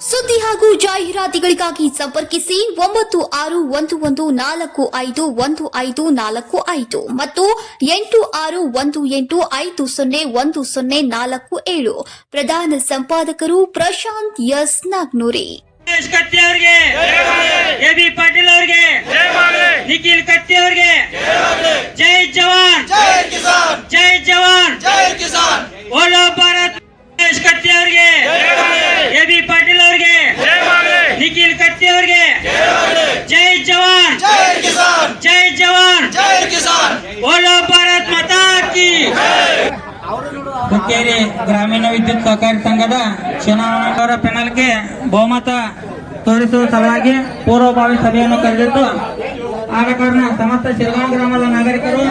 ಸುದ್ದಿ ಹಾಗೂ ಜಾಹೀರಾತುಗಳಿಗಾಗಿ ಸಂಪರ್ಕಿಸಿ ಒಂಬತ್ತು ಆರು ಒಂದು ಒಂದು ನಾಲ್ಕು ಐದು ಒಂದು ಐದು ನಾಲ್ಕು ಐದು ಮತ್ತು ಎಂಟು ಆರು ಒಂದು ಎಂಟು ಐದು ಸೊನ್ನೆ ಒಂದು ಸೊನ್ನೆ ನಾಲ್ಕು ಏಳು. ಪ್ರಧಾನ ಸಂಪಾದಕರು ಪ್ರಶಾಂತ್ ಎಸ್ ನಾಗ್ನೂರಿ. ಕತ್ತಿ ಪಾಟೀಲ್ ಅವ್ರಿಗೆ, ನಿಖಿಲ್ ಕತ್ತಿ ಅವ್ರಿಗೆ, ಜೈ ಜವಾನ್ ಜೈ ಜವಾನ್, ಓಲೋ ಭಾರತ್ ಸುರೇಶ್ ಕತ್ತಿ ಅವ್ರಿಗೆ ಎ ಬಿ ಪಾಟೀಲ್ ಅವ್ರಿಗೆ ನಿಖಿಲ್ ಕತ್ತಿ ಅವ್ರಿಗೆ ಜೈ ಜವಾನ್ ಜೈ ಜವಾನ್ ಓಲೋ ಭಾರತ್ ಮಾತಾ ಕಿ ಹುಕ್ಕೇರಿ ಗ್ರಾಮೀಣ ವಿದ್ಯುತ್ ಸಹಕಾರಿ ಸಂಘದ ಚುನಾವಣಾ ಪೆನಲ್ಗೆ ಬಹುಮತ ತೋರಿಸುವ ಸಲುವಾಗಿ ಪೂರ್ವಭಾವಿ ಸಭೆಯನ್ನು ಕರೆದಿದ್ದು ಆದ ಕಾರಣ ಸಮಸ್ತ ಶಿರ್ಗಾಂವ್ ಗ್ರಾಮದ ನಾಗರಿಕರು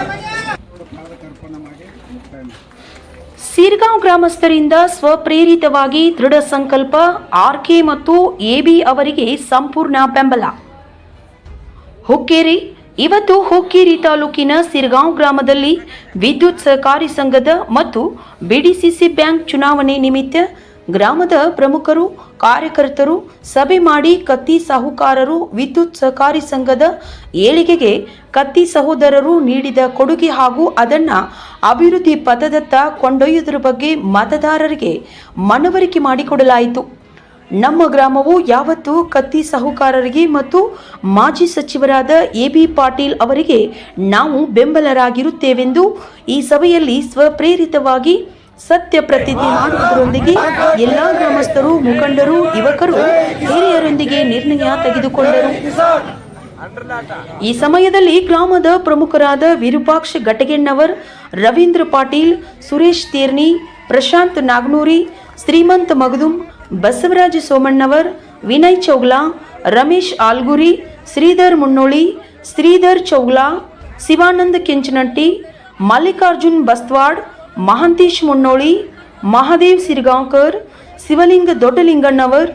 ಸಿರ್ಗಾಂವ್ ಗ್ರಾಮಸ್ಥರಿಂದ ಸ್ವಪ್ರೇರಿತವಾಗಿ ದೃಢ ಸಂಕಲ್ಪ ಆರ್ಕೆ ಮತ್ತು ಎಬಿ ಅವರಿಗೆ ಸಂಪೂರ್ಣ ಬೆಂಬಲ. ಹುಕ್ಕೇರಿ ಇವತ್ತು ಹುಕ್ಕೇರಿ ತಾಲೂಕಿನ ಸಿರ್ಗಾಂವ್ ಗ್ರಾಮದಲ್ಲಿ ವಿದ್ಯುತ್ ಸಹಕಾರಿ ಸಂಘದ ಮತ್ತು ಬಿಡಿಸಿಸಿ ಬ್ಯಾಂಕ್ ಚುನಾವಣೆ ನಿಮಿತ್ತ ಗ್ರಾಮದ ಪ್ರಮುಖರು, ಕಾರ್ಯಕರ್ತರು, ಸಭೆ ಮಾಡಿ ಕತ್ತಿ ಸಾಹುಕಾರರು, ವಿದ್ಯುತ್ ಸಹಕಾರಿ ಸಂಘದ ಏಳಿಗೆಗೆ ಕತ್ತಿ ಸಹೋದರರು ನೀಡಿದ ಕೊಡುಗೆ ಹಾಗೂ ಅದನ್ನು ಅಭಿವೃದ್ಧಿ ಪಥದತ್ತ ಕೊಂಡೊಯ್ಯುವುದರ ಬಗ್ಗೆ ಮತದಾರರಿಗೆ ಮನವರಿಕೆ ಮಾಡಿಕೊಡಲಾಯಿತು. ನಮ್ಮ ಗ್ರಾಮವು ಯಾವತ್ತೂ ಕತ್ತಿ ಸಾಹುಕಾರರಿಗೆ ಮತ್ತು ಮಾಜಿ ಸಚಿವರಾದ ಎ ಬಿ ಪಾಟೀಲ್ ಅವರಿಗೆ ನಾವು ಬೆಂಬಲರಾಗಿರುತ್ತೇವೆಂದು ಈ ಸಭೆಯಲ್ಲಿ ಸ್ವಪ್ರೇರಿತವಾಗಿ ಸತ್ಯ ಪ್ರತಿಜ್ಞೆ ಮಾಡುವುದರೊಂದಿಗೆ ಎಲ್ಲಾ ಗ್ರಾಮಸ್ಥರು, ಮುಖಂಡರು, ಯುವಕರು ಹಿರಿಯರೊಂದಿಗೆ ನಿರ್ಣಯ ತೆಗೆದುಕೊಂಡರು. ಈ ಸಮಯದಲ್ಲಿ ಗ್ರಾಮದ ಪ್ರಮುಖರಾದ ವಿರೂಪಾಕ್ಷ ಘಟಗೆಣ್ಣವರ್ ರವೀಂದ್ರ ಪಾಟೀಲ್, ಸುರೇಶ್ ತೇರ್ನಿ, ಪ್ರಶಾಂತ್ ನಾಗ್ನೂರಿ, ಶ್ರೀಮಂತ್ ಮಗದುಂ ಬಸವರಾಜ ಸೋಮಣ್ಣವರ್, ವಿನಯ್ ಚೌಗ್ಲಾ, ರಮೇಶ್ ಆಲ್ಗುರಿ, ಶ್ರೀಧರ್ ಮುನ್ನೋಳಿ, ಶ್ರೀಧರ್ ಚೌಗ್ಲಾ, ಶಿವಾನಂದ ಕೆಂಚನಟ್ಟಿ, ಮಲ್ಲಿಕಾರ್ಜುನ್ ಬಸ್ವಾಡ್, ಮಹಾಂತೇಶ್ ಮುನ್ನೋಳಿ, ಮಹಾದೇವ್ ಸಿರ್ಗಾಂಕರ್, ಶಿವಲಿಂಗ ದೊಡ್ಡಲಿಂಗಣ್ಣವರ್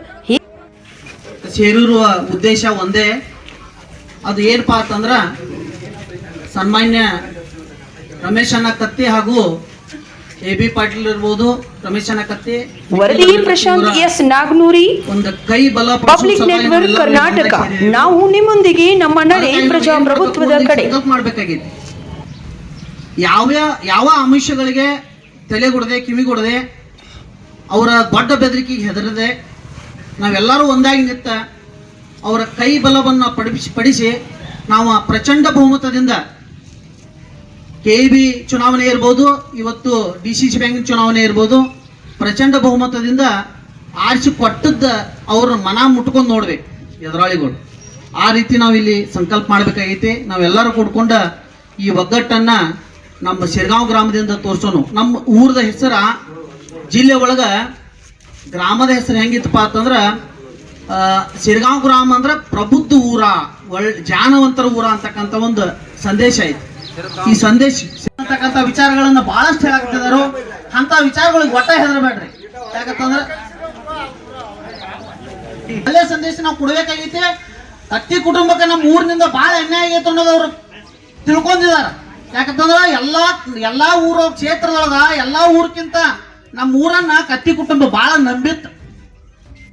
ಸೇರೂರು ಉದ್ದೇಶ ಒಂದೇ. ಅದು ಏನಪ್ಪಾ ಅಂತಂದ್ರೆ ಸನ್ಮಾನ್ಯ ರಮೇಶ್ ಅನ್ನ ಕತ್ತಿ ಹಾಗೂ ಎ ಬಿ ಪಾಟೀಲ್ ಇರ್ಬೋದು ರಮೇಶ್ ಕತ್ತಿ ವರದಿ ಪ್ರಶಾಂತ್ ಎಸ್ ನಾಗನೂರಿ ಒಂದು ಕೈ ಬಲ ಪಬ್ಲಿಕ್ ನೆಟ್ವರ್ಕ್ ಕರ್ನಾಟಕ. ನಾವು ನಿಮ್ಮೊಂದಿಗೆ ನಮ್ಮ ನಡೆ ಪ್ರಜಾಪ್ರಭುತ್ವದ ಕಡೆ. ಮಾಡ್ಬೇಕಾಗಿತ್ತು. ಯಾವ ಯಾವ ಆಮಿಷಗಳಿಗೆ ತಲೆಗೊಡದೆ ಕಿವಿಗೊಡದೆ ಅವರ ದೊಡ್ಡ ಬೆದರಿಕೆಗೆ ಹೆದರದೆ ನಾವೆಲ್ಲರೂ ಒಂದಾಗಿ ನಿಂತ ಅವರ ಕೈ ಬಲವನ್ನು ಪಡಿಸಿ ಪಡಿಸಿ ನಾವು ಪ್ರಚಂಡ ಬಹುಮತದಿಂದ ಕೆ ಬಿ ಚುನಾವಣೆ ಇರ್ಬೋದು, ಇವತ್ತು ಡಿ ಸಿ ಸಿ ಬ್ಯಾಂಕ್ ಚುನಾವಣೆ ಇರ್ಬೋದು, ಪ್ರಚಂಡ ಬಹುಮತದಿಂದ ಆರಿಸಿ ಕೊಟ್ಟದ್ದ ಅವ್ರ ಮನ ಮುಟ್ಕೊಂಡು ನೋಡ್ಬೇಕು ಎದುರಾಳಿಗಳು. ಆ ರೀತಿ ನಾವು ಇಲ್ಲಿ ಸಂಕಲ್ಪ ಮಾಡ್ಬೇಕಾಗೈತಿ. ನಾವೆಲ್ಲರೂ ಕೂಡ್ಕೊಂಡ ಈ ಒಗ್ಗಟ್ಟನ್ನು ನಮ್ಮ ಶಿರ್ಗಾಂವ್ ಗ್ರಾಮದಿಂದ ತೋರ್ಸೋನು. ನಮ್ಮ ಊರದ ಹೆಸರ ಜಿಲ್ಲೆ ಒಳಗ ಗ್ರಾಮದ ಹೆಸರು ಹೆಂಗಿತ್ತಪ್ಪ ಅಂತಂದ್ರೆ ಶಿರ್ಗಾಂವ್ ಗ್ರಾಮ ಅಂದ್ರೆ ಪ್ರಬುದ್ಧ ಊರ, ಒಳ್ ಜಾನವಂತರ ಊರ ಅಂತಕ್ಕಂಥ ಒಂದು ಸಂದೇಶ ಐತಿ. ಈ ಸಂದೇಶ ಅಂತಕ್ಕಂಥ ವಿಚಾರಗಳನ್ನ ಬಹಳಷ್ಟು ಹೇಳಾಕ್ತಿದಾರು ಅಂತ ವಿಚಾರಗಳಿಗೆ ಒಟ್ಟ ಹೆದರಬೇಡ್ರಿ. ಯಾಕಂತಂದ್ರೆ ಒಳ್ಳೆ ಸಂದೇಶ ನಾವು ಕೊಡ್ಬೇಕಾಗೈತಿ. ಅತ್ತಿ ಕುಟುಂಬಕ್ಕೆ ನಮ್ಮ ಊರಿನಿಂದ ಬಹಳ ಅನ್ಯಾಯ ಆಗೈತೆ ಅನ್ನೋದು ಅವ್ರು ತಿಳ್ಕೊಂಡಿದಾರ ಯಾಕಂತಂದ್ರ ಎಲ್ಲಾ ಎಲ್ಲಾ ಊರ ಕ್ಷೇತ್ರದೊಳಗ, ಎಲ್ಲಾ ಊರ್ಕಿಂತ ನಮ್ಮ ಊರನ್ನ ಕತ್ತಿ ಕುಟುಂಬ ಬಹಳ ನಂಬಿತ್ತು.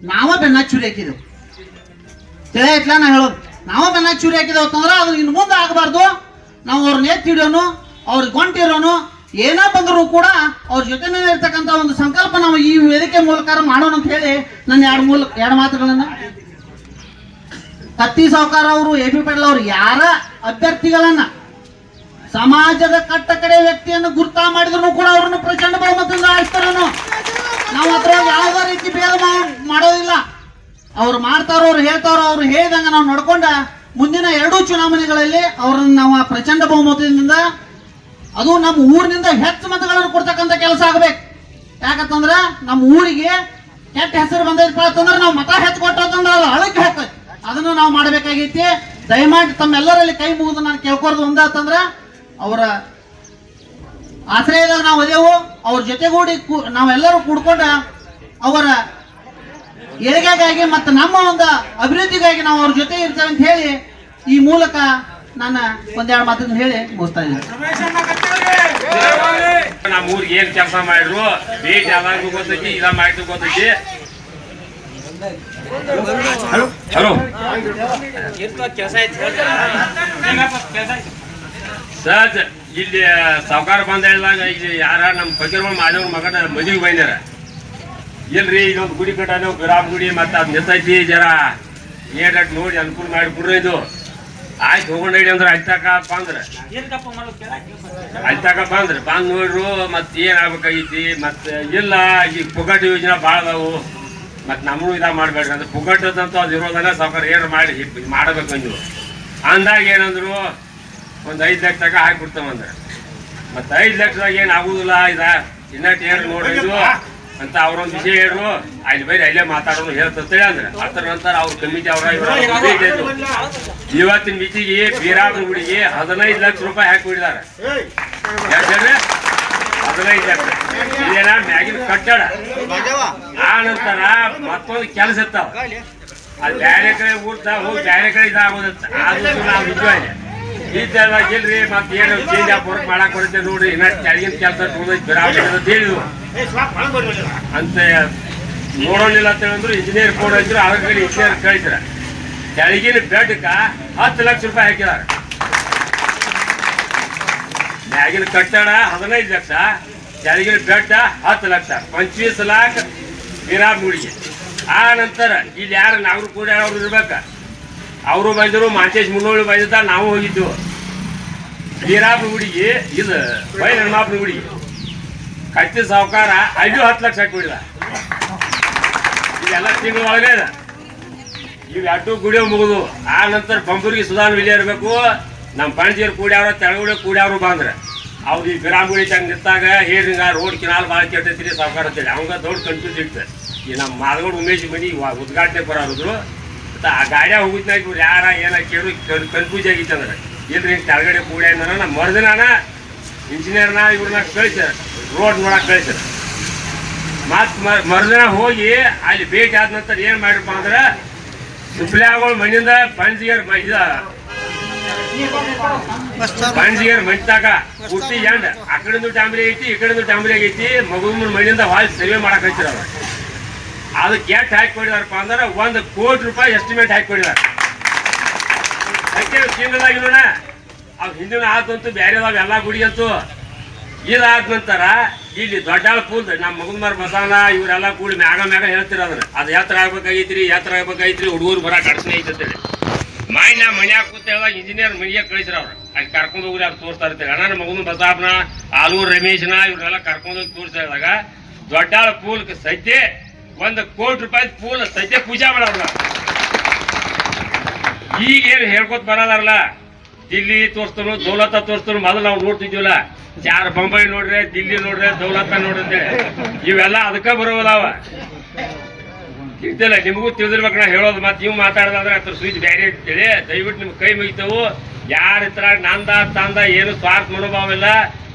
ನಾವ ಬೆನ್ನ ಚೂರಿ ಹಾಕಿದೆವು. ತಿಳಿಯತ್ಲ ನಾ ಹೇಳೋದು? ನಾವ ಬೆನ್ನ ಚೂರಿ ಹಾಕಿದೆವು ಅಂತಂದ್ರೆ ಅದು ಇನ್ನು ಮುಂದೆ ಆಗಬಾರ್ದು. ನಾವು ಅವ್ರನ್ನ ಎತ್ತಿ ಹಿಡಿಯೋನು, ಅವ್ರಿಗೆ ಗೊಂಟಿರೋನು ಏನೇ ಬಂದರೂ ಕೂಡ ಅವ್ರ ಜೊತೆನೇ ಇರ್ತಕ್ಕಂಥ ಒಂದು ಸಂಕಲ್ಪ ನಾವು ಈ ವೇದಿಕೆ ಮೂಲಕ ಮಾಡೋಣ ಅಂತ ಹೇಳಿ ನನ್ನ ಎರಡು ಮೂಲ, ಎರಡು ಮಾತುಗಳನ್ನ. ಕತ್ತಿ ಸಾವುಕಾರ ಅವರು, ಎ ಪಿ ಪಾಟೀಲ್ ಅವರು ಯಾರ ಅಭ್ಯರ್ಥಿಗಳನ್ನ ಸಮಾಜದ ಕಟ್ಟ ಕಡೆ ವ್ಯಕ್ತಿಯನ್ನು ಗುರ್ತ ಮಾಡಿದ್ರು ಕೂಡ ಅವ್ರನ್ನ ಪ್ರಚಂಡ ಬಹುಮತದಿಂದ ಆಯ್ತಾರನು ನಾವು ಅದ್ರ ಯಾವ ರೀತಿ ಭೇದ ಮಾಡೋದಿಲ್ಲ. ಅವ್ರು ಮಾಡ್ತಾರೋ, ಅವ್ರು ಹೇಳ್ತಾರೋ, ಅವ್ರು ಹೇಳಿದಂಗ ನಾವು ನಡ್ಕೊಂಡ ಮುಂದಿನ ಎರಡೂ ಚುನಾವಣೆಗಳಲ್ಲಿ ಅವರನ್ನು ನಾವು ಪ್ರಚಂಡ ಬಹುಮತದಿಂದ ಅದು ನಮ್ಮ ಊರಿನಿಂದ ಹೆಚ್ಚು ಮತಗಳನ್ನು ಕೊಡ್ತಕ್ಕಂಥ ಕೆಲಸ ಆಗ್ಬೇಕು. ಯಾಕಂತಂದ್ರೆ ನಮ್ಮ ಊರಿಗೆ ಕೆಟ್ಟ ಹೆಸರು ಬಂದೈತಪ್ಪ ಅಂತಂದ್ರೆ ನಾವು ಮತ ಹೆಚ್ಚು ಕೊಟ್ಟಂದ್ರೆ ಅದು ಅಳಕ್ಕೆ ಹಾಕ್ತದೆ ಅದನ್ನು ನಾವು ಮಾಡಬೇಕಾಗೈತಿ. ದಯಮಾಡಿ ತಮ್ಮೆಲ್ಲರಲ್ಲಿ ಕೈ ಮುಗಿದು ನಾನು ಕೇಳ್ಕೊಡ್ದು ಒಂದಾತಂದ್ರ ಅವರ ಆಶ್ರಯದಾಗ ನಾವು ಅದೇವು ಅವ್ರ ಜೊತೆಗೂಡಿ ನಾವೆಲ್ಲರೂ ಕೂಡ್ಕೊಂಡು ಅವರ ಏಳಿಗೆಗಾಗಿ ಮತ್ತು ನಮ್ಮ ಒಂದು ಅಭಿವೃದ್ಧಿಗಾಗಿ ನಾವು ಅವ್ರ ಜೊತೆ ಇರ್ತೇವೆ ಅಂತ ಹೇಳಿ ಈ ಮೂಲಕ ನಾನು ಒಂದೆರಡು ಮಾತನ್ನು ಹೇಳಿ ಮುಗಿಸ್ತಾ ಇದ್ದೀನಿ. ನಮ್ಮ ಊರಿಗೆ ಏನು ಕೆಲಸ ಮಾಡಿದ್ರು? ಏಟ್ ಯಾವಾಗೂ ಗೊತ್ತೈತಿ ಇಲ್ಲ ಮಾಡಿದ್ರು ಗೊತ್ತೈತಿ. ಹಲೋ? ಸರ್ ಇಲ್ಲಿ ಸಾವುಕಾರ ಬಂದ ಹೇಳಿದಾಗ ಇಲ್ಲಿ ಯಾರ ನಮ್ಮ ಫಕೀರ್ಗಳು ಮಾದೇವ್ರ ಮಗನ ಮದುವೆ ಬಂದಾರ ಇಲ್ರಿ ಇದೊಂದು ಗುಡಿ ಕಟ್ಟಾನು ಗ್ರಾಮ ಗುಡಿ ಮತ್ತೆ ಅದು ನಿಂತೈತಿ ಜರ ಏಟ್ ನೋಡಿ ಅನುಕೂಲ ಮಾಡಿ ಬಿಡ್ರಿ ಇದು. ಆಯ್ತು ಹೋಗೋಣ ಹೇಳಿ ಅಂದ್ರೆ ಅಲ್ತಾಕ ಅಂದ್ರೆ. ಅಲ್ತಾಕ ಅಂದ್ರೆ. ಬಂದು ನೋಡ್ರು ಮತ್ತೆ ಏನ್ ಆಗ್ಬೇಕಾಗೈತಿ ಮತ್ತೆ ಇಲ್ಲ ಈಗ ಪುಗಟ್ ಯೋಜನೆ ಭಾಳ ಅದಾವು. ಮತ್ತೆ ನಮ್ಮನು ಇದ ಮಾಡ್ಬೇಡ್ರಿ. ಅಂದ್ರೆ ಪುಗಟ್ಟದಂತೂ ಅದು ಇರೋದನ್ನ ಸಾವುಕಾರ ಏನು ಮಾಡಿ ಇದ್ ಮಾಡಬೇಕು ನೀವು ಅಂದಾಗ ಏನಂದ್ರು ಒಂದು ಐದು ಲಕ್ಷ ಹಾಕಿ ಹಾಕ್ಬಿಡ್ತಾವಂದ್ರೆ ಮತ್ತೆ ಐದು ಲಕ್ಷದಾಗ ಏನು ಆಗುದಿಲ್ಲ ಇದ. ಇನ್ನಟ್ ನೋಡ್ರಿ ನೋಡಿದ್ರು ಅಂತ ಅವ್ರೊಂದ್ ವಿಷಯ ಹೇಳ್ರು. ಅಲ್ಲಿ ಬೇರೆ ಅಲ್ಲೇ ಮಾತಾಡೋನು ಹೇಳ್ತಂತೇಳಿ ಅಂದ್ರೆ. ಅದ್ರ ನಂತರ ಅವ್ರ ಕಮಿಟಿ ಅವರ. ಇವತ್ತಿನ ಮಿತಿಗೆ ಬೀರಾಬ್ರ ಹುಡುಗಿ ಹದಿನೈದು ಲಕ್ಷ ರೂಪಾಯಿ ಹಾಕಿ ಬಿಡಿದಾರೆ ಹದಿನೈದು ಲಕ್ಷ. ಇದೇನ ಮ್ಯಾಗಿನ ಕಟ್ಟಡ? ಆ ನಂತರ ಮತ್ತೊಂದು ಕೆಲಸ ಇರ್ತಾವ. ಅದು ಬೇರೆ ಕಡೆ ಊರ್ತಾ ಹೋಗಿ ಬೇರೆ ಕಡೆ ಇದಾಗೋದಂತ. ಅದು ನಾವು ನಿಜವಾಗಿ ಇದ್ದೆಲ್ಲ ಇಲ್ರಿ, ಮತ್ತೆ ಏನು ಚೇಂಜ್ ಆಫ್ ವರ್ಕ್ ಮಾಡಕ್ ಬರುತ್ತೆ ನೋಡ್ರಿ ಇನ್ನ ಕೆಳಗಿನ ಕೆಲಸ ಬಿರಾಬ್ರಿ ಅಂತ ಹೇಳಿದ್ವು ಅಂತ ನೋಡೋಲಿಲ್ಲ ಅಂತ ಹೇಳಿದ್ರು ಇಂಜಿನಿಯರ್ ಕೋಡ್ ಹಚ್ಚಿದ್ರು ಅವ್ರ ಕಡೆ ಇಂಜಿನಿಯರ್ ಕಳಿಸ್ರ ಕೆಳಗಿನ ಬೆಡ್ಕ ಹತ್ತು ಲಕ್ಷ ರೂಪಾಯಿ ಹಾಕಿದಾರೆ ಮ್ಯಾಗಿನ ಕಟ್ಟಡ ಹದಿನೈದು ಲಕ್ಷ, ಕೆಳಗಿನ ಬೆಡ್ ಹತ್ತು ಲಕ್ಷ ಪಂಚವೀಸ್ ಲಾಖ ವಿರಾಮ್ ಮೂಡಿಗೆ. ಆ ನಂತರ ಇಲ್ಲಿ ಯಾರು ನಾಗರು ಕೂಡ ಅವ್ರು ಇರ್ಬೇಕ? ಅವರು ಬೈದರು, ಮಾಂಚೇಶ್ ಮುನ್ನೋಳಿ ಬೈದ ನಾವು ಹೋಗಿದ್ದು. ವೀರಾಬ್ರ ಹುಡುಗಿ, ಇದು ಬೈ ಹನುಮಾಪ್ರ ಹುಡುಗಿ. ಕತ್ತಿ ಸಾವುಕಾರ, ಐದು ಹತ್ತು ಲಕ್ಷ ಹಾಕಿಬಿಡಿದ ಇದೆಲ್ಲ ತಿಂಗಳ ಒಳಗೆ ಇದೆ. ಈಗ ಎರಡು ಗುಡಿಯೋ ಮುಗಿದು, ಆ ನಂತರ ಬಂಬೂರಿಗೆ ಸುಧಾನ್ ವಿಲೆ ಇರಬೇಕು. ನಮ್ಮ ಪಣಜಿಯರು ಕೂಡ್ಯಾವ್ರ ತೆಳಗುಡಿ ಕೂಡ್ಯಾವ್ರು ಬಂದ್ರೆ. ಅವ್ರು ಈ ಗ್ರಾಮ ಗುಡಿ ತಂಗ ನಿಂತಾಗ ಹೇಳ್ರಿಂಗ ರೋಡ್ ಕಿನಾಲ್ ಭಾಳ ಕೆಟ್ಟೈತಿ ಸಾವುಕಾರ ಅಂತೇಳಿ. ಅವಂಗ ದೊಡ್ಡ ಕನ್ಫ್ಯೂಸ್ ಇತ್ತು. ಈ ನಮ್ಮ ಮಾದಗೋಡು ಉಮೇಶ್ ಮನಿ ಉದ್ಘಾಟನೆ ಬರೋದ್ರು ಮತ್ತೆ ಆ ಗಾಡ್ಯಾಗ ಹೋಗಿದ್ನಾಗ ಇವ್ರು ಯಾರ, ಏನ ಕೇಳಿ ಕನ್ಫ್ಯೂಸ್ ಆಗಿತ್ತಂದ್ರೆ. ಇಲ್ರಿ, ಹಿಂಗೆ ಕೆಳಗಡೆ ಕೂಡ ಅಂದ್ರೆ ನಮ್ಮ ಮರ್ದಿನಾನ ಇಂಜಿನಿಯರ್ನ ಇವ್ರನ್ನ ಕಳಿಸ್ಯಾರ, ರೋಡ್ ನೋಡಕ್ ಕಳಿಸ್ಯಾರ. ಮತ್ ಮರುದಿನ ಹೋಗಿ ಅಲ್ಲಿ ಭೇಟಿ ಆದ ನಂತರ ಏನ್ ಮಾಡಿರಪ್ಪ ಅಂದ್ರೆ ಸುಪ್ಲ್ಯಾಗಳು ಮಣ್ಣಿಂದ ಪಂಜಿಯರ್ ಇದ ಪಂಜಿಯರ್ ಮಂಚಾಗ ಹುಟ್ಟಿ ಎಂಡ್. ಆ ಕಡೆಂದು ಡ್ಯಾಮ್ರಿ ಐತಿ, ಈ ಕಡೆಂದು ಡಾಂಬ್ರಿ ಆಗೈತಿ ಮಗುವಿನ ಮಣ್ಣಿಂದ ವಾಯ್ಸ್ ಸರ್ವೆ ಮಾಡಕ್ಕೆ ಹಚ್ಚಿರ ಅದಕ್ಕೆ ಎಷ್ಟು ಹಾಕಿ ಕೊಡಿದಾರಪ್ಪ ಅಂದ್ರೆ ಒಂದು ಕೋಟಿ ರೂಪಾಯಿ ಎಸ್ಟಿಮೇಟ್ ಹಾಕಿ ಕೊಡಿದಾರೆ. ಅದಕ್ಕೆ ಕೇಂದ್ರದಾಗಿರೋಣ ಅವ್ ಹಿಂದಿನ ಆತಂತೂ ಬೇರೆದಾವ ಎಲ್ಲ ಗುಡಿ ಅಂತೂ ಇದಾದ ನಂತರ ಇಲ್ಲಿ ದೊಡ್ಡಾಳ ಪೂಲ್ ನಮ್ಮ ಮಗನ್ಮಾರ್ ಬಸವನ ಇವರೆಲ್ಲ ಕೂಡಿ ಮ್ಯಾಗ ಮ್ಯಾಗ ಹೇಳ್ತಿರ ಅದನ್ನ. ಅದು ಎತ್ತರ ಆಗ್ಬೇಕಾಗೈತ್ರಿ ಎತ್ತರ ಆಗ್ಬೇಕಾಗೈತ್ರಿ, ಹುಡುಗರು ಬರ ಅಡಚಣೆ ಐತೆ ಅಂತೇಳಿ ಮಾಯ್ ನಾ ಮನ್ಯಾಗ ಇಂಜಿನಿಯರ್ ಮನೆಗೆ ಕಳಿಸ್ರ ಅವ್ರು. ಅಲ್ಲಿ ಕರ್ಕೊಂಡು ಹೋಗ್ರಿ ಅವ್ರು ತೋರಿಸ್ತಾ ಇರ್ತಾರೆ ಅಣ್ಣ, ನಮ್ಮ ಮಗನ ಬಸಾಪ್ನ, ಆಲೂರು ರಮೇಶ್ನ ಇವ್ರನ್ನೆಲ್ಲ ಕರ್ಕೊಂಡು ಹೋಗಿ ತೋರಿಸ್ತಾ ಇದ್ದಾಗ ದೊಡ್ಡಾಳ ಪೂಲ್ ಸದ್ಯ ಒಂದು ಕೋಟಿ ರೂಪಾಯಿ ಪೂಲ್ ಸದ್ಯ ಪೂಜಾ ಮಾಡವ್ರಲ್ಲ. ಈಗೇನು ಹೇಳ್ಕೊತ ಬರಲ್ಲಾರಲ್ಲ? ದಿಲ್ಲಿ ತೋರಿಸ್ತನು ದೌಲತ ತೋರಿಸ್ತನು ಮೊದಲು ನಾವು ನೋಡ್ತಿದ್ವಲ್ಲ ಯಾರು ಬೊಂಬೈ ನೋಡ್ರೆ, ದಿಲ್ಲಿ ನೋಡ್ರೆ ದೌಲತ ನೋಡ್ರಿ ಇವೆಲ್ಲ ಅದಕ್ಕೆ ಬರೋದಾವ. ತಿಳಿದಿಲ್ಲ ನಿಮಗೂ ತಿಳಿದಿರ್ಬೇಕು, ನಾ ಹೇಳೋದು ಮತ್ತೆ ನೀವು ಮಾತಾಡೋದಾದ್ರೆ ಅದ್ರ ಸ್ವಿಚ್ ಬೇರೆ ಅಂತೇಳಿ ದಯವಿಟ್ಟು ನಿಮ್ಗೆ ಕೈ ಮುಗಿತವು. ಯಾರ ಹತ್ರ ನಂದ, ತಂದ, ಏನು ಸ್ವಾರ್ಥ ಮನೋಭಾವ ಇಲ್ಲ.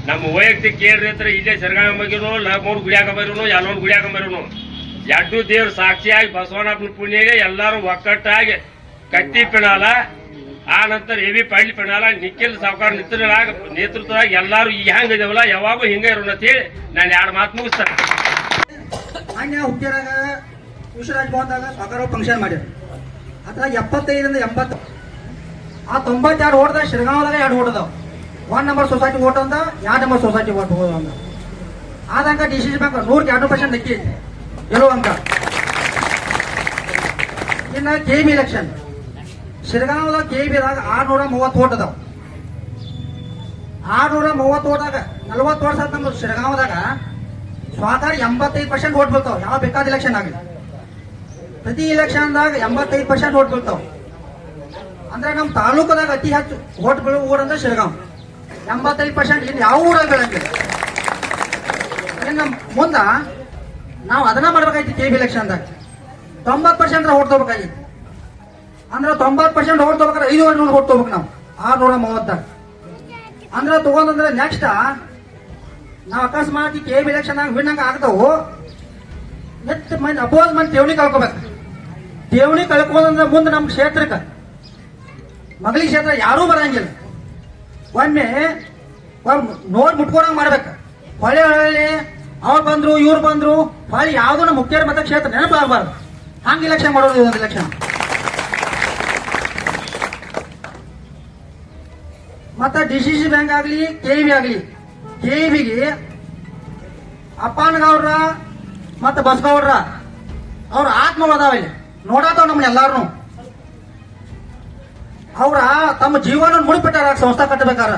ನಮ್ಮ ವೈಯಕ್ತಿಕ ಏನ್ರಿ ಹತ್ರ ಇಲ್ಲೇ ಸರಗಾಮ ಬಗ್ಗೆನು ಲಮೂರು ಗುಡಿಯಾಕ ಬರೋನು ಎಲ್ಲೊಂದು ಗುಡಿಯಾಕ ಬರೋನು ಎರಡು ದೇವ್ರ ಸಾಕ್ಷಿಯಾಗಿ ಬಸವಣ್ಣಪ್ಪನ ಪುಣ್ಯಗೆ ಎಲ್ಲರೂ ಒಕ್ಕಟ್ಟಾಗಿ ಕತ್ತಿ ಪಿಣಾಲ. ಆ ನಂತರ ಎವಿ ಪಾಡ್ಲಿ ಪಿಣಾಲ, ನಿಖಿಲ್ ಸಾವುಕಾರ ನೇತೃತ್ವದಾಗ ನೇತೃತ್ವದಾಗ ಎಲ್ಲರೂ ಈ ಹ್ಯಾಂಗ ಇದಾವಲ್ಲ, ಯಾವಾಗೂ ಹಿಂಗೆ ಇರೋಣ ಅಂತ ಹೇಳಿ ನಾನು ಎರಡು ಮಾತು ಮುಗಿಸ್ತಾರೆ ಮಾನ್ಯ ಹುಟ್ಟಿರಾಗ ವಿಶ್ವರಾಜ್ ಭವನದಾಗ ಸಾಕಾರ ಫಂಕ್ಷನ್ ಮಾಡ್ಯಾರ. ಅದ್ರಾಗ ಎಪ್ಪತ್ತೈದರಿಂದ ಎಂಬತ್ತು ಆ ತೊಂಬತ್ತೆರಡು ಓಟ್ದಾಗ ಶಿರಗಾಂವದಾಗ ಎರಡು ಓಟ್ ಅದಾವ. ಒನ್ ನಂಬರ್ ಸೊಸೈಟಿ ಓಟ್ ಅಂದ, ಎರಡು ನಂಬರ್ ಸೊಸೈಟಿ ಓಟ್ ಅಂದ ಆದಾಗ ಡಿ ಸಿ ಸಿ ಬ್ಯಾಂಕ್ ನೂರಕ್ಕೆ ಎರಡು ಪರ್ಸೆಂಟ್ ಅಕ್ಕಿ ಗೆಲುವು ಅಂಕ. ಇನ್ನು ಕೆ ಬಿ ಎಲೆಕ್ಷನ್ ಶಿರಗಾಂವದ ಕೆ ಬಿದಾಗ ಆರ್ನೂರ ಮೂವತ್ತು ಓಟ್ ಅದಾವ. ಆರ್ನೂರ ಮೂವತ್ತು ಓಟಾಗ ನಲ್ವತ್ತು ವರ್ಷ ನಮ್ದು ಶಿರಗಾಂವದಾಗ. ಸ್ವಾಕಾರ ಎಂಬತ್ತೈದು ಪರ್ಸೆಂಟ್ ಓಟ್ ಬೀಳ್ತಾವ. ಯಾವ ಬೇಕಾದ ಇಲೆಕ್ಷನ್ ಆಗಲಿ. ಪ್ರತಿ ಇಲೆಕ್ಷನ್ದಾಗ ಎಂಬತ್ತೈದು ಪರ್ಸೆಂಟ್ ಓಟ್ ಬೀಳ್ತಾವ. ಅಂದ್ರೆ ನಮ್ಮ ತಾಲೂಕದಾಗ ಅತಿ ಹೆಚ್ಚು ಓಟ್ ಬೀಳುವ ಊರಂದ್ರೆ ಶಿರಗಾಂವ್. ಎಂಬತ್ತೈದು ಪರ್ಸೆಂಟ್ ಇನ್ನು ಯಾವ ಊರಾಗ ಬೀಳಂಗಿಲ್ಲ ಇನ್ನು ಮುಂದ ನಾವು ಅದನ್ನ ಮಾಡ್ಬೇಕಾಯ್ತು ಕೆ ಬಿ ಇಲೆಕ್ಷನ್ದಾಗ ತೊಂಬತ್ತು ಪರ್ಸೆಂಟ್ ಓಟ್ ತಗೋಬೇಕಾಗಿತ್ತು. ಅಂದ್ರೆ ತೊಂಬತ್ತು ಪರ್ಸೆಂಟ್ ಓಟ್ ತಗೋಬೇಕಾದ್ರೆ ಐದು ನೂರು ಓಟ್ ತಗೋಬೇಕು ನಾವು. ಆರ್ನೂರ ಮೂವತ್ತಾಗ ಅಂದ್ರೆ ತಗೊಂಡ್ರೆ ನೆಕ್ಸ್ಟ್ ನಾವು ಅಕಸ್ಮಾತ್ ಕೆ ಬಿ ಇಲೆಕ್ಷನ್ ವಿನ್ನಂಗ ಆಗ್ತಾವು ನೆಕ್ಸ್ಟ್ ಮಂದಿ ಅಪೋಸ್ ಮಂದಿ ಠೇವಣಿ ಕಳ್ಕೊಬೇಕು. ಠೇವಣಿ ಕಳ್ಕೊಂಡ್ರೆ ಮುಂದೆ ನಮ್ಮ ಕ್ಷೇತ್ರಕ್ಕೆ, ಮಗಲಿ ಕ್ಷೇತ್ರ ಯಾರೂ ಬರಂಗಿಲ್ಲ. ಒಮ್ಮೆ ನೋಡ್ ನೋಡಿ ಮುಟ್ಕೊಳಂಗ್ ಮಾಡ್ಬೇಕು. ಹೊಳೆ ಹೊಳೆ ಅವ್ರು ಬಂದ್ರು, ಇವ್ರು ಬಂದ್ರು ಹೊಳೆ ಯಾವ್ದು ನಮ್ಮ ಮುಖ್ಯರ ಮತ ಕ್ಷೇತ್ರ ನೆನಪಾಗಬಾರ್ದು. ಹಂಗೆ ಇಲೆಕ್ಷನ್ ಮಾಡೋದು ಇದೊಂದು ಇಲೆಕ್ಷನ್ ಮತ್ತ ಡಿ ಸಿ ಸಿ ಬ್ಯಾಂಕ್ ಆಗಲಿ, ಕೆ ಬಿ ಆಗಲಿ, ಕೆ ಬಿಗೆ ಅಪ್ಪನಗೌಡ್ರ ಮತ್ತೆ ಬಸ್ಗೌಡ್ರ ಅವ್ರ ಆತ್ಮ ಅದಾವ ಇಲ್ಲಿ. ನೋಡಾತಾವ ನಮ್ಮನ್ನ ಎಲ್ಲಾರು ಅವ್ರ ತಮ್ಮ ಜೀವನ ಮುಡಿಪಿಟ್ಟಾರ, ಸಂಸ್ಥಾ ಕಟ್ಟಬೇಕಾರ.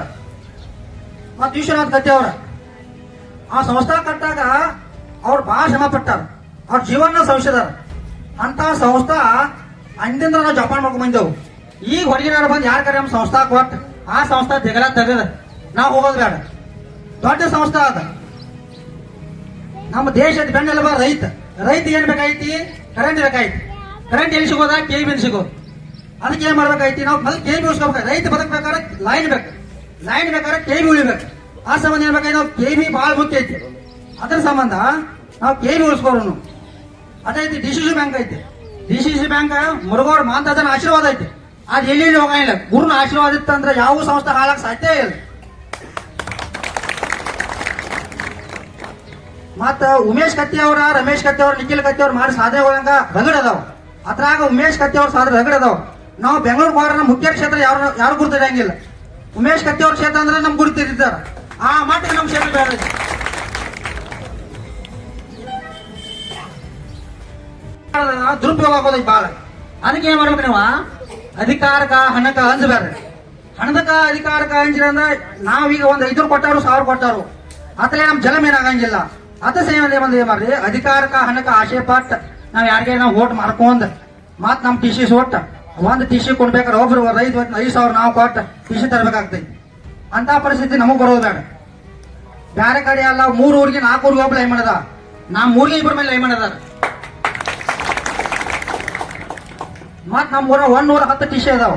ಮತ್ತೆ ವಿಶ್ವನಾಥ್ ಕತ್ತಿ ಅವ್ರ. ಆ ಸಂಸ್ಥಾ ಕಟ್ಟಾಗ ಅವ್ರು ಬಹಳ ಶ್ರಮ ಪಟ್ಟಾರ. ಅವ್ರ ಜೀವನ ಸವಿಸಿದಾರ. ಅಂತ ಸಂಸ್ಥಾ ಅಂದಿಂದ ನಾವು ಜಪಾನ್ ಮಾಡ್ಕೊಂಡ್ ಬಂದೆವು. ಈಗ ಹೊರಗಿನ ಬಂದು ಯಾರ ಕರೆ ನಮ್ಮ ಸಂಸ್ಥಾ ಕೊಟ್ಟು, ಆ ಸಂಸ್ಥಾ ತೆಗಲ ತೆಗದ. ನಾವು ಹೋಗೋದು ಬೇಡ. ದೊಡ್ಡ ಸಂಸ್ಥಾ ಅದ. ನಮ್ಮ ದೇಶದ ಬೆನ್ನೆಲುಬ ರೈತ. ರೈತ ಏನ್ ಬೇಕಾಯ್ತಿ ಕರೆಂಟ್ ಬೇಕಾಯ್ತಿ ಕರೆಂಟ್ ಎಲ್ಲಿ ಸಿಗೋದ? ಕೆ ಎಲ್ಲಿ ಸಿಗೋದು. ಅದಕ್ಕೆ ಏನ್ ಮಾಡ್ಬೇಕಾಯ್ತಿ ನಾವು ಮೊದಲು ಕೆ ಬಿ ಉಳಿಸ್ಕೋಬೇಕು ರೈತ ಬದುಕಬೇಕಾದ್ರೆ ಲೈನ್ ಬೇಕು. ಲೈನ್ ಬೇಕಾದ್ರೆ ಕೆ ಬಿ ಉಳಿಬೇಕು. ಆ ಸಂಬಂಧ ಬೇಕಾಯ್ತು ನಾವು ಕೆ ಬಿ ಬಹಳ ಮುಖ್ಯ ಐತಿ. ಅದ್ರ ಸಂಬಂಧ ನಾವು ಕೆ ಬಿ ಉಳಿಸ್ಕೋರು ಅದೇ ಐತಿ, ಡಿ ಸಿ ಸಿ ಬ್ಯಾಂಕ್ ಐತಿ. D C C bank Murgod ಮಾಂತದನ ಆಶೀರ್ವಾದ ಐತಿ. ಅದು ಎಲ್ಲಿ ಹೋಗಂಗಿಲ್ಲ. ಗುರುನ ಆಶೀರ್ವಾದ ಇತ್ತಂದ್ರೆ ಯಾವ ಸಂಸ್ಥೆ ಹಾಳಕ್ ಸಾಧ್ಯ ಇಲ್ಲ. ಮತ್ತ ಉಮೇಶ್ ಕತ್ತಿ ಅವರ, ರಮೇಶ್ ಕತ್ತಿ ಅವ್ರ, ನಿಖಿಲ್ ಕತ್ತಿ ಅವ್ರ ಮಾಡಿ ಸಾಧನೆಗಳಂಗ ರಗಡ್ ಅದಾವ. ಅದ್ರಾಗ ಉಮೇಶ್ ಕತ್ತಿ ಅವ್ರ ಸಾಧನೆ ರಗಡ್ ಅದಾವ. ನಾವು ಬೆಂಗಳೂರು ನಮ್ಮ ಮುಖ್ಯ ಕ್ಷೇತ್ರ ಯಾರು ಯಾರು ಗುರುತಿರಂಗಿಲ್ಲ. ಉಮೇಶ್ ಕತ್ತಿ ಅವ್ರ ಕ್ಷೇತ್ರ ಅಂದ್ರೆ ನಮ್ ಗುರುತಿರ್ತಾರ. ಆ ಮಟ್ಟಿಗೆ ನಮ್ಮ ಕ್ಷೇತ್ರ ಬೇಡ. ದುರುಪಯೋಗ ಆಗೋದೈತಿ ಬಾಳ. ಅದಕ್ಕೆ ಏನ್ ಮಾಡ್ಬೇಕು ನೀವು? ಅಧಿಕಾರಕ್ಕ, ಹಣಕ್ಕ ಹಂಚಬೇಡ್ರಿ ಹಣದಕ ಅಧಿಕಾರಕ ಹಂಚಿರ ಅಂದ್ರೆ ನಾವೀಗ ಒಂದ್ ಐದು ಕೊಟ್ಟಾರು, ಸಾವಿರ ಕೊಟ್ಟಾರು. ಅತಲೇ ನಮ್ ಜಲಮ್ ಏನಾಗಂಗಿಲ್ಲ ಅತ ಸೇವೆ ಬಂದ್ ಏನ್ ಮಾಡ್ರಿ? ಅಧಿಕಾರಕ ಹಣಕ ಆಶೆ ಪಟ್ಟ ನಾವ್ ಯಾರಿಗೆ ನಾವು ಓಟ್ ಮಾಡ್ಕೊಂಡ್ ಮತ್ ನಮ್ ಟಿ ಸಿ ಒಟ್ಟ. ಒಂದ್ ಟಿ ಸಿ ಕೊಡ್ಬೇಕಾರೆ ಒಬ್ರು ಐದು ಐದು ಸಾವಿರ ನಾವು ಕೊಟ್ಟ ಟಿ ಸಿ ತರಬೇಕಾಗ್ತೈತಿ. ಅಂತ ಪರಿಸ್ಥಿತಿ ನಮಗ್ ಬರೋದು ಬೇಡ. ಬ್ಯಾರೆ ಕಡೆ ಅಲ್ಲ, ಮೂರು ಊರಿಗೆ ನಾಲ್ಕು ಊರಿಗೆ ಒಬ್ಬ ಲೈ ಮಾಡದ ನಾ ಮೂರಿಗೆ ಇಬ್ಬರ ಮೇಲೆ ಲೈ ಮಾಡದ ಮತ್ ನಮ್ಮ ಊರ ಒಂದ್ ಹತ್ತು ಟಿ ಸಿ ಅದಾವ.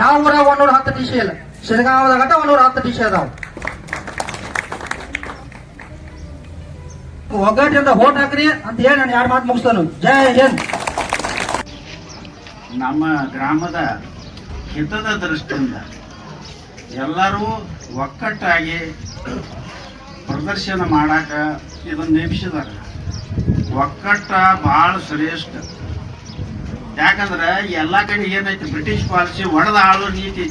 ಯಾವ ಊರ ಒಂದ್ ಹತ್ತು ಟಿ ಸಿ ಇಲ್ಲ. ಶಿರಗಾವದಾಗ ಒಂದ್ ಹತ್ತು ಟಿ ಸಿ ಅದಾವ. ಒಗ್ಗಟ್ಟಿಂದ ಹೋಟ್ ಹಾಕ್ರಿ ಅಂತ ಹೇಳಿ ನಾನು ಎರಡು ಮಾತು ಮುಗಿಸ್ತಾನು. ಜೈ ಹಿಂದ್. ನಮ್ಮ ಗ್ರಾಮದ ಹಿತದ ದೃಷ್ಟಿಯಿಂದ ಎಲ್ಲರೂ ಒಕ್ಕಟ್ಟಾಗಿ ಪ್ರದರ್ಶನ ಮಾಡಕ್ಕೆ ಇದನ್ನು ನೇಮಿಸಿದಾರೆ ಒಕ್ಕಟ್ಟ ಭಾಳ ಶ್ರೇಷ್ಠ. ಯಾಕಂದ್ರೆ ಎಲ್ಲ ಕಡೆ ಏನೈತಿ ಬ್ರಿಟಿಷ್ ಪಾಲಿಸಿ ಒಡೆದ ಆಳು ನೀತಿ.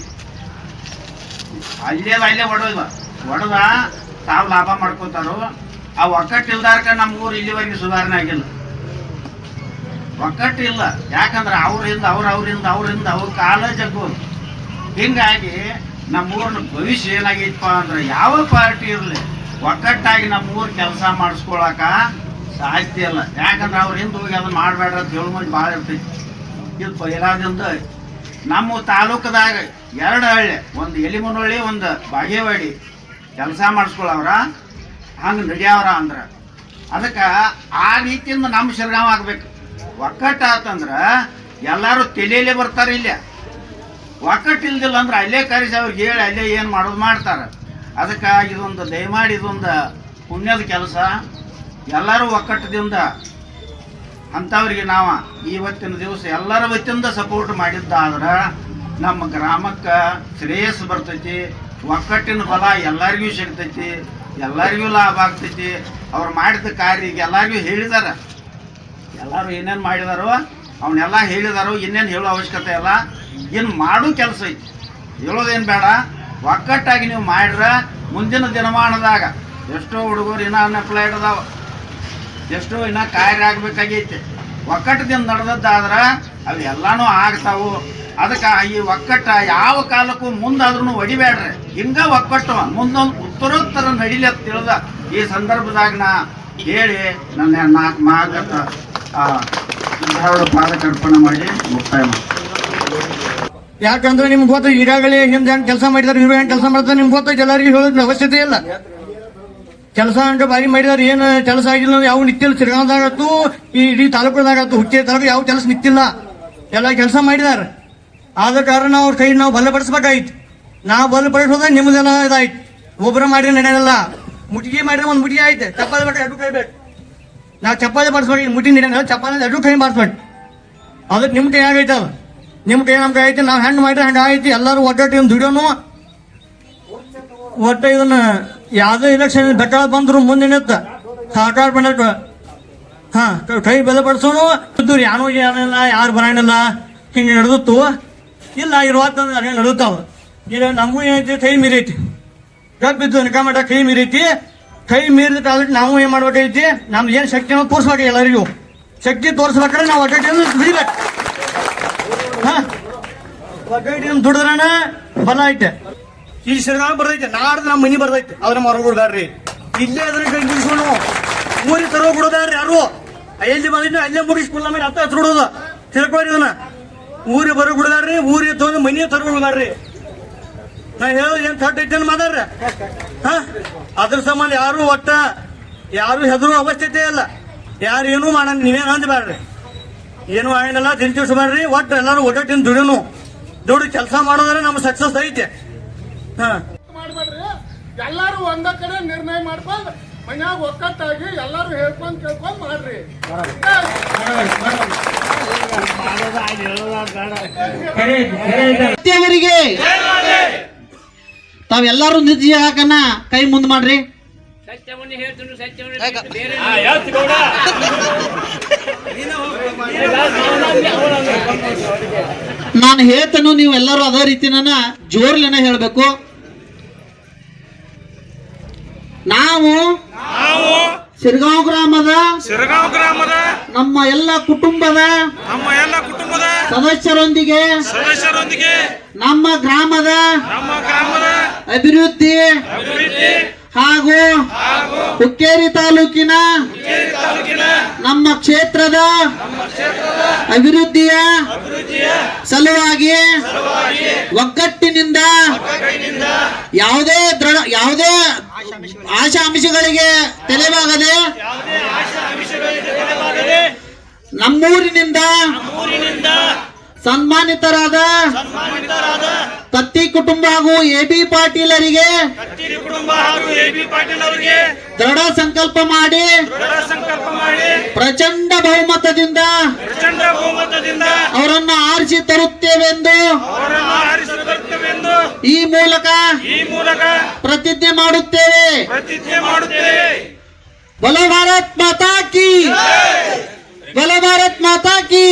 ಅಲ್ಲೇ ಅಲ್ಲೇ ಒಡೋದ. ಒಡೆದ ತಾವು ಲಾಭ ಮಾಡ್ಕೋತಾರೋ, ಆ ಒಕ್ಕಟ್ಟು ಇಲ್ದಾರ್ಕ ನಮ್ಮ ಊರು ಇಲ್ಲಿವರೆಗೆ ಸುಧಾರಣೆ ಆಗಿಲ್ಲ. ಒಕ್ಕಟ್ಟು ಇಲ್ಲ. ಯಾಕಂದ್ರೆ ಅವರಿಂದ, ಅವ್ರ ಅವರಿಂದ ಅವರಿಂದ ಅವ್ರ ಕಾಲ ಜಗ್ಗೋದು. ಹಿಂಗಾಗಿ ನಮ್ಮೂರಿನ ಭವಿಷ್ಯ ಏನಾಗೈತಪ್ಪ ಅಂದ್ರೆ ಯಾವ ಪಾರ್ಟಿ ಇರಲಿ ಒಕ್ಕಟ್ಟಾಗಿ ನಮ್ಮೂರು ಕೆಲಸ ಮಾಡಿಸ್ಕೊಳಕ ಸಾಧ್ಯ ಇಲ್ಲ. ಯಾಕಂದ್ರೆ ಅವ್ರ ಹಿಂದೆ ಹೋಗಿ ಅದನ್ನ ಮಾಡಬೇಡ್ರ ಹೇಳೋ ಮಂದಿ ಭಾಳ ಇರ್ತೈತಿ. ಇದು ಬೈರಾದಿಂದ ನಮ್ಮ ತಾಲೂಕದಾಗ ಎರಡು ಹಳ್ಳಿ, ಒಂದು ಎಲಿಮನಹಳ್ಳಿ, ಒಂದು ಬಾಗೇವಾಡಿ ಕೆಲಸ ಮಾಡಿಸ್ಕೊಳವ್ರ, ಹಂಗೆ ನಡಿಯವ್ರ ಅಂದ್ರೆ ಅದಕ್ಕೆ ಆ ರೀತಿಯಿಂದ ನಮ್ಮ ಶಿರ್ಗಾವ್ ಆಗ್ಬೇಕು. ಒಕ್ಕಟ್ಟ ಆತಂದ್ರ ಎಲ್ಲರೂ ತಲೆಯಲ್ಲೇ ಬರ್ತಾರೆ ಇಲ್ಲೇ. ಒಕ್ಕಟ್ಟು ಇಲ್ದಿಲ್ಲ ಅಂದ್ರೆ ಅಲ್ಲೇ ಕರೆಸಿ ಅವ್ರಿಗೆ ಹೇಳಿ ಅಲ್ಲೇ ಏನು ಮಾಡೋದು ಮಾಡ್ತಾರೆ. ಅದಕ್ಕೆ ಇದೊಂದು, ದಯಮಾಡಿ ಇದೊಂದು ಪುಣ್ಯದ ಕೆಲಸ. ಎಲ್ಲರೂ ಒಕ್ಕಟ್ಟದಿಂದ ಅಂಥವ್ರಿಗೆ ನಾವು ಇವತ್ತಿನ ದಿವಸ ಎಲ್ಲರ ವತಿಯಿಂದ ಸಪೋರ್ಟ್ ಮಾಡಿದ್ದಾದ್ರೆ ನಮ್ಮ ಗ್ರಾಮಕ್ಕೆ ಶ್ರೇಯಸ್ಸು ಬರ್ತೈತಿ, ಒಕ್ಕಟ್ಟಿನ ಬಲ ಎಲ್ಲರಿಗೂ ಸಿಗ್ತೈತಿ, ಎಲ್ಲರಿಗೂ ಲಾಭ ಆಗ್ತೈತಿ. ಅವ್ರು ಮಾಡಿದ ಕಾರ್ಯ ಈಗ ಎಲ್ಲರಿಗೂ ಹೇಳಿದಾರೆ. ಎಲ್ಲರೂ ಏನೇನು ಮಾಡಿದಾರೋ ಅವನ್ನೆಲ್ಲ ಹೇಳಿದಾರೋ ಇನ್ನೇನು ಹೇಳೋ ಅವಶ್ಯಕತೆ ಇಲ್ಲ. ಇನ್ನು ಮಾಡೋ ಕೆಲಸ ಐತಿ. ಹೇಳೋದೇನು ಬೇಡ. ಒಕ್ಕಟ್ಟಾಗಿ ನೀವು ಮಾಡ್ರೆ ಮುಂದಿನ ದಿನಮಾನದಾಗ ಎಷ್ಟೋ ಹುಡುಗರು ಇನ್ನೂ ಅನ್ಎಂಪ್ಲಾಯ್ಡ್ ಅದಾವ. ಎಷ್ಟೋ ಇನ್ನೂ ಕಾರ್ಯ ಆಗ್ಬೇಕಾಗೈತಿ. ಒಕ್ಕಟ್ಟದಿಂದ ನಡೆದದ್ದಾದ್ರೆ ಎಲ್ಲಾನು ಆಗ್ತಾವು. ಅದಕ್ಕೆ ಈ ಒಕ್ಕಟ್ಟ ಯಾವ ಕಾಲಕ್ಕೂ ಮುಂದಾದ್ರೂ ಒಡಿಬೇಡ್ರಿ. ಹಿಂಗ ಒಕ್ಕಟ್ಟು ಮುಂದೊಂದು ಉತ್ತರೋತ್ತರ ನಡಿಲಿ ತಿಳಿದ ಈ ಸಂದರ್ಭದಾಗ ನಾ ಹೇಳಿ ನನ್ನ ನಾಲ್ಕು ಮಾಗತ್ತ ಮಾಡಿ ಮುಕ್ತಾಯ ಯಾಕಂದ್ರೆ ನಿಮ್ಗೆ ಗೊತ್ತು, ಈಗಾಗಲೇ ಹಿಂದೆ ಹೆಂಗ್ ಕೆಲಸ ಮಾಡಿದಾರೆ, ಇವ್ರು ಹೆಂಗ್ ಕೆಲಸ ಮಾಡ್ತಾರೆ ನಿಮ್ಗೆ ಗೊತ್ತೈತೆ ಎಲ್ಲರಿಗೂ ಹೇಳೋದ್ರ ಅವಶ್ಯಕತೆ ಇಲ್ಲ. ಕೆಲಸ ಅಂತ ಬಾರಿ ಮಾಡಿದಾರೆ, ಏನು ಕೆಲಸ ಆಗಿಲ್ಲ ಯಾವ ನಿತ್ತಿಲ್ಲ ಸಿರ್ಗಾಂವದಾಗತ್ತು ಈ ಇಡೀ ತಾಲೂಕದಾಗತ್ತು, ಹುಚ್ಚೆ ತಾಲೂಕು ಯಾವ ಕೆಲಸ ನಿತ್ತಿಲ್ಲ. ಎಲ್ಲ ಕೆಲಸ ಮಾಡಿದಾರೆ. ಆದ ಕಾರಣ ಅವ್ರ ಕೈ ನಾವು ಬಲಪಡಿಸ್ಬೇಕಾಯ್ತು ನಾವು ಬಲಪಡಿಸೋದ ನಿಮ್ದೇನ ಇದಾಯ್ತು. ಒಬ್ಬರ ಮಾಡಿ ನಡೆಯಲ್ಲ ಮುಟ್ಗಿ ಮಾಡಿದ್ರೆ ಒಂದು ಮುಟ್ಟಿಗೆ ಆಯ್ತು. ತಪ್ಪಾದ ಎರಡು ಕೈ ಬೇಕು. ನಾವು ಚಪ್ಪಾಳೆ ಬಾರಿಸ್ಬೇಡಿ ಮುಟ್ಟಿ ನೀಡ ಚಪ್ಪಾಳೆ ಎರಡು ಕೈ ಬಾರಿಸ್ಬೇಡಿ ಅದಕ್ಕೆ ನಿಮ್ಮ ಕೈ ಆಗೈತೆ ಅದು? ನಿಮ್ಮ ಕೈ ನಮ್ಮ ಕೈ ಐತಿ ನಾವು ಹೆಣ್ಣು ಮಾಡಿದ್ರೆ ಹಂಗೆ ಆಯ್ತು. ಎಲ್ಲರೂ ಒಡ್ಡಾಟಿ ಒಂದು ದುಡಿಯೋನು. ಒಟ್ಟು ಇದನ್ನ ಯಾವುದೇ ಇಲೆಕ್ಷನ್ ಬೆಟ್ಟ ಬಂದ್ರು ಮುಂದೆ ನಿಂತ ಸಾಕಾರ ಹಾಂ, ಕೈ ಬೆಲೆ ಪಡಿಸೋನು ಇದ್ದವ್ರು ಯಾರು ಏನಿಲ್ಲ, ಯಾರು ಬರೋಣಿಲ್ಲ ಹಿಂಗೆ ನಡೆದಿತ್ತು. ಇಲ್ಲ ಇರುವತ್ತ ಅದೇ ನಡೆದಾವ ಈಗ ನಮಗೂ ಏನೈತಿ? ಕೈ ಮೀರೈತಿ. ಗಪ್ ಬಿದ್ದು ನಿಕ ಮಾಡ ಕೈ ಮೀರೈತಿ. ಕೈ ಮೀರಿದ ಕಾಲಕ್ಕೆ ನಾವು ಏನ್ ಮಾಡ್ಬೇಕೈತಿ ನಮ್ದು ಏನು ಶಕ್ತಿ ತೋರಿಸ್ಬೇಕು ಎಲ್ಲರಿಗೂ. ಶಕ್ತಿ ತೋರಿಸ್ಬೇಕಾದ್ರೆ ನಾವು ಒಗ್ಗಟ್ಟಿನ ದುಡಿಬೇಕು ಹಾ? ಒಗ್ಗಟ್ಟಿನ ದುಡಿದ್ರನ ಬಲ ಐತೆ. ಈ ಸಿರಗಾಲ ಬರ್ತೈತೆ, ನಾಡ್ದು ನಮ್ಮ ಮನಿ ಬರ್ತೈತೆ. ಅದ್ರ ಮರ ಬಿಡ್ದಾರ್ರಿ ಇಲ್ಲೇ ಅದ್ರ ಕೈ ಮುಗಿಸ್ಕೊಂಡು ಊರಿಗೆ ತರೋ ಬಿಡೋದಾರ್ರಿ ಯಾರು? ಎಲ್ಲಿ ಬಂದಿದ್ದು ಅಲ್ಲೇ ಮುಗಿಸ್ಬಿಲ್ಲ ಮೇಲೆ ಹತ್ತ ಹತ್ರ ಬಿಡೋದು ತಿಳ್ಕೊಳ್ರಿ ಇದನ್ನ. ಊರಿಗೆ ಬರೋ ಬಿಡದಾರ್ರಿ ಊರಿಗೆ ತಗೊಂಡು ಮನಿ ತರ ನಾ ಹೇಳೋದು ಏನ್ ಥಟ್ ಐತೆ ಮಾತಾಡ್ರ. ಅದ್ರ ಸಂಬಂಧ ಯಾರು ಒಟ್ಟ ಯಾರು ಹೆದರು ಅವಶ್ಯತೆ ಇಲ್ಲ. ಯಾರು ಏನು ಮಾಡೋಣ ನೀವೇನು ಅಂದ್ಬೇಡ್ರಿ ಏನು ಆಗಿಲ್ಲ ಮಾಡ್ರಿ ಒಟ್ಟು ಎಲ್ಲರೂ ಒಡಟಿನ ದುಡಿನು. ದುಡಿ ಕೆಲಸ ಮಾಡೋದ್ರೆ ನಮ್ಮ ಸಕ್ಸಸ್ ಐತೆ. ಹಾ. ಮಾಡ್ಬೇಡ್ರಿ. ಎಲ್ಲಾರು ಒಂದ ಕಡೆ ನಿರ್ಣಯ ಮಾಡ್ಕೊಂಡು ಮನ್ಯಾಗ ಒಕ್ಕಟ್ಟಾಗಿ ಎಲ್ಲಾರು ಹೇಳ್ಕೊಂಡ್ ಕೇಳ್ಕೊಂಡ್ ಮಾಡ್ರಿ. ತಾವೆಲ್ಲರೂ ನಿಜ ಹಾಕನ ಕೈ ಮುಂದ್ ಮಾಡ್ರಿ. ನಾನು ಹೇಳ್ತೇನೆ ನೀವು ಎಲ್ಲರೂ ಅದೇ ರೀತಿನ ಜೋರ್ಲೆನ ಹೇಳ್ಬೇಕು. ನಾವು ಸಿರ್ಗಾಂವ್ ಗ್ರಾಮದ ಸಿರಗಾಂವ್ ಗ್ರಾಮದ ನಮ್ಮ ಎಲ್ಲ ಕುಟುಂಬದ ನಮ್ಮ ಎಲ್ಲ ಕುಟುಂಬದ ಸದಸ್ಯರೊಂದಿಗೆ ಸದಸ್ಯರೊಂದಿಗೆ ನಮ್ಮ ಗ್ರಾಮದ ನಮ್ಮ ಗ್ರಾಮದ ಅಭಿವೃದ್ಧಿ ಅಭಿವೃದ್ಧಿ ಹಾಗೂ ಹುಕ್ಕೇರಿ ತಾಲೂಕಿನ ನಮ್ಮ ಕ್ಷೇತ್ರದ ಅಭಿವೃದ್ಧಿಯ ಸಲುವಾಗಿ ಒಗ್ಗಟ್ಟಿನಿಂದ ಯಾವುದೇ ದೃಢ ಯಾವುದೇ ಆಶಾ ಅಂಶಗಳಿಗೆ ತಲೆಬಾಗದೆ ನಮ್ಮೂರಿನಿಂದ ಸನ್ಮಾನಿತರಾದ ಕತ್ತಿ ಕುಟುಂಬ ಹಾಗೂ ಎ ಬಿ ಪಾಟೀಲರಿಗೆ ಕುಟುಂಬ ಹಾಗೂ ಎ ಬಿ ಅವರಿಗೆ ದೃಢ ಸಂಕಲ್ಪ ಮಾಡಿ ದೃಢ ಸಂಕಲ್ಪ ಮಾಡಿ ಪ್ರಚಂಡ ಬಹುಮತದಿಂದ ಅವರನ್ನು ಆರಿಸಿ ತರುತ್ತೇವೆಂದು ಈ ಮೂಲಕ ಈ ಮೂಲಕ ಪ್ರತಿಜ್ಞೆ ಮಾಡುತ್ತೇವೆ. ಪ್ರತಿಜ್ಞೆ ಮಾಡುತ್ತೇವೆ. ಬಲ ಭಾರತ್ ಮಾತಾ ಕಿ! ಬಲ ಭಾರತ್ ಮಾತಾ ಕಿ!